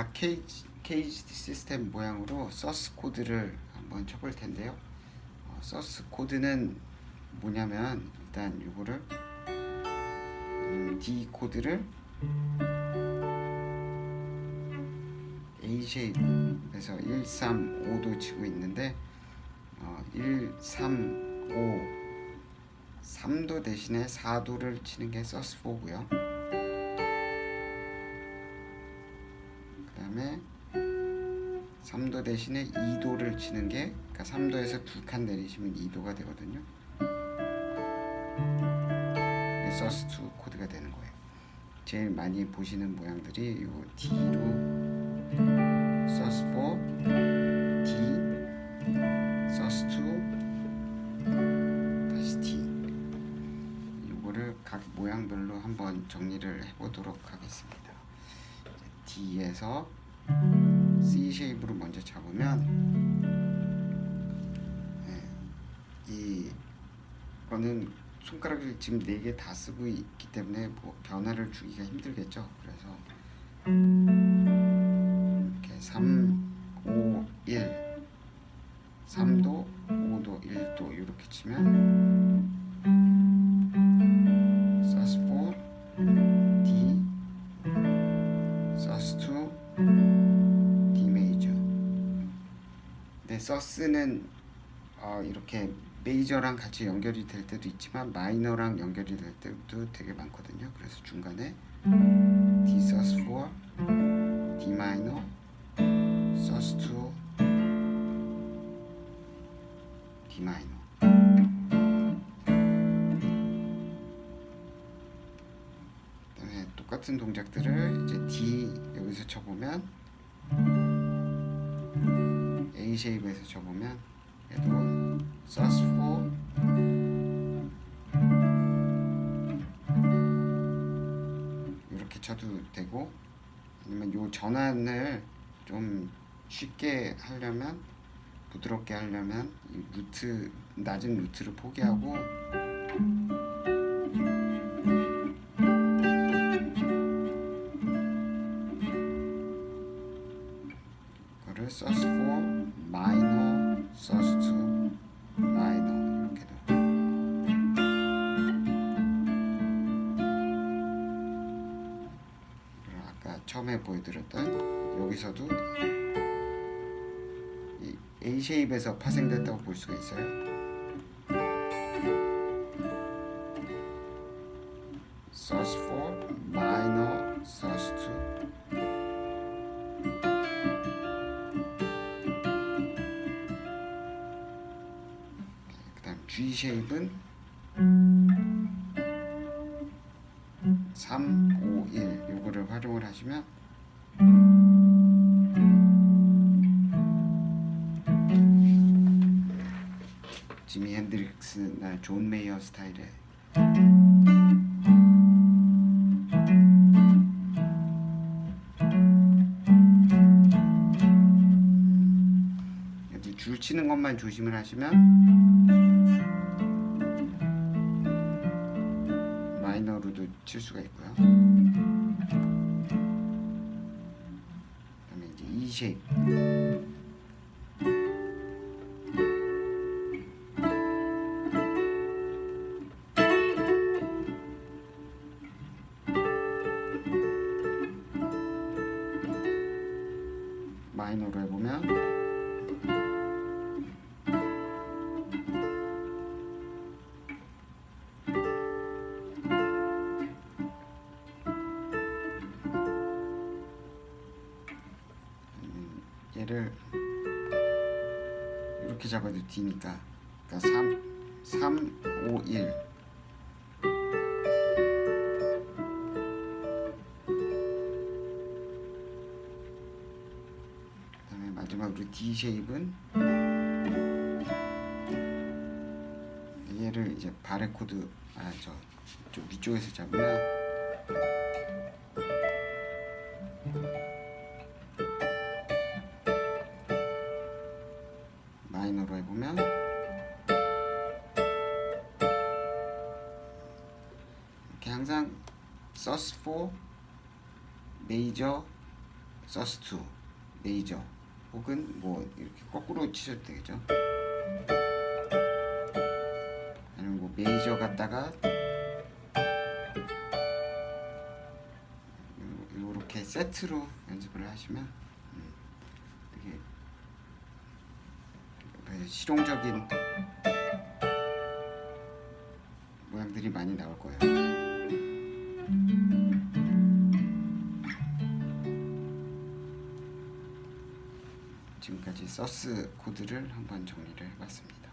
각 케이지, 케이지 시스템 모양으로 서스 코드를 한번 쳐볼 텐데요. 어, 서스 코드는 뭐냐면 일단 이거를 음, D 코드를 A 쉐입에서 1, 3, 5도 치고 있는데 어, 1, 3, 5 3도 대신에 4도를 치는 게 서스 4고요. 다음에 3도 대신에 2도를 치는 게 그러니까 3도에서 두 칸 내리시면 2도가 되거든요. 이게 서스2 코드가 되는 거예요. 제일 많이 보시는 모양들이 요 D로 서스4, D, 서스2, 다시 D. 요거를 각 모양별로 한번 정리를 해보도록 하겠습니다. D에서 C 쉐입으로 먼저 잡으면 네, 이 거는 손가락을 지금 네 개 다 쓰고 있기 때문에 뭐 변화를 주기가 힘들겠죠. 그래서 이렇게 3, 5, 1, 3도, 5도, 1도 이렇게 치면 네, 서스는 어, 이렇게 메이저랑 같이 연결이 될 때도 있지만 마이너랑 연결이 될 때도 되게 많거든요. 그래서 중간에 D 서스 4, D 마이너, 서스 2, D 마이너. 그다음에 똑같은 동작들을 이제 D 여기서 쳐보면 A 쉐입에서 쳐보면 얘도 sus4 이렇게 쳐도 되고 아니면 요 전환을 좀 쉽게 하려면 부드럽게 하려면 이 루트 낮은 루트를 포기하고 그거를 sus4 처음에 보여드렸던 여기서도 이 A 쉐입에서 파생됐다고 볼 수가 있어요. sus4 마이너 sus2 그다음 G 쉐입은 3, 5, 1 요거를 활용을 하시면 지미 핸드릭스나 존 메이어 스타일의 줄 치는 것만 조심을 하시면 로도 칠 수가 있고요. 그다음에 이제 E 쉐입. 마이너로 해보면 얘를 이렇게 잡아도 D니까. 그러니까 3, 3, 5, 1 그다음에 마지막으로 D 쉐입은 얘를 이제 바레코드 아저 위쪽에서 잡으면 이렇게 항상 서스4 메이저 서스2 메이저 혹은 뭐 이렇게 거꾸로 치셔도 되겠죠. 아니면 뭐 메이저 갔다가 이렇게 세트로 연습을 하시면 음, 되게 그 실용적인 모양들이 많이 나올 거예요. 지금까지 서스 코드를 한번 정리를 해봤습니다.